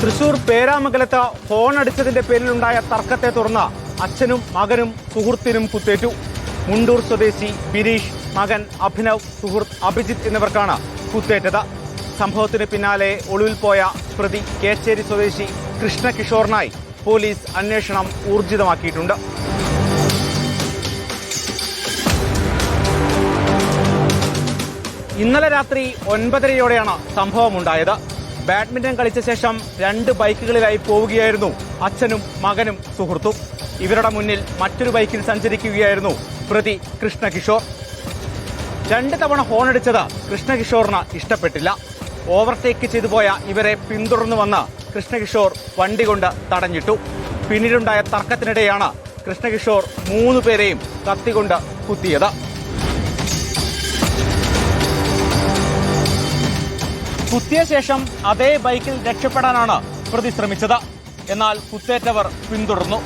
Thrissur പേരാമംഗലത്ത് phone അടിച്ചതിന്റെ പേരിലുണ്ടായ തർക്കത്തെ തുടർന്ന് അച്ഛനും മകനും സുഹൃത്തിനും കുത്തേറ്റു. മുണ്ടൂർ സ്വദേശി ബിരീഷ് മകൻ അഭിനവ് സുഹൃത്ത് അഭിജിത്ത് എന്നിവർക്കാണ് കുത്തേറ്റത്. സംഭവത്തിന് പിന്നാലെ ഒളിവിൽ പോയ പ്രതി കേച്ചേരി സ്വദേശി കൃഷ്ണകിഷോറിനായി പോലീസ് അന്വേഷണം ഊർജിതമാക്കിയിട്ടുണ്ട്. ഇന്നലെ രാത്രി ഒൻപതരയോടെയാണ് സംഭവമുണ്ടായത്. ബാഡ്മിന്റൺ കളിച്ച ശേഷം രണ്ട് ബൈക്കുകളിലായി പോവുകയായിരുന്നു അച്ഛനും മകനും സുഹൃത്തും. ഇവരുടെ മുന്നിൽ മറ്റൊരു ബൈക്കിൽ സഞ്ചരിക്കുകയായിരുന്നു പ്രതി കൃഷ്ണകിഷോർ. രണ്ട് തവണ ഹോണടിച്ചത് കൃഷ്ണകിഷോറിന് ഇഷ്ടപ്പെട്ടില്ല. ഓവർടേക്ക് ചെയ്തു പോയ ഇവരെ പിന്തുടർന്നു വന്ന് കൃഷ്ണകിഷോർ വണ്ടി കൊണ്ട് തടഞ്ഞിട്ടു. പിന്നീടുണ്ടായ തർക്കത്തിനിടെയാണ് കൃഷ്ണകിഷോർ മൂന്ന് പേരെയും കത്തികൊണ്ട് കുത്തിയത്. കുത്തിയ ശേഷം അതേ ബൈക്കിൽ രക്ഷപ്പെടാനാണ് പ്രതി ശ്രമിച്ചത് എന്നാൽ കുത്തേറ്റവർ പിന്തുടർന്നു.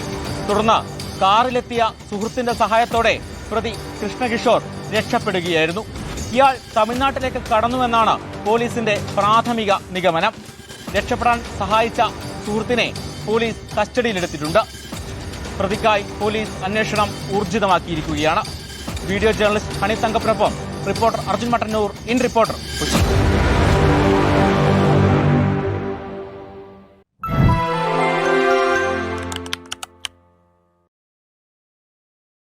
തുടർന്ന് കാറിലെത്തിയ സുഹൃത്തിന്റെ സഹായത്തോടെ പ്രതി കൃഷ്ണകിഷോർ രക്ഷപ്പെടുകയായിരുന്നു. ഇയാൾ തമിഴ്നാട്ടിലേക്ക് കടന്നുവെന്നാണ് പോലീസിന്റെ പ്രാഥമിക നിഗമനം. രക്ഷപ്പെടാൻ സഹായിച്ച സുഹൃത്തിനെ പോലീസ് കസ്റ്റഡിയിലെടുത്തിട്ടുണ്ട്. പ്രതിക്കായി പോലീസ് അന്വേഷണം ഊർജിതമാക്കിയിരിക്കുകയാണ്. Video journalist Honey തങ്കപ്പിനൊപ്പം reporter Arjun Mattannur in reporter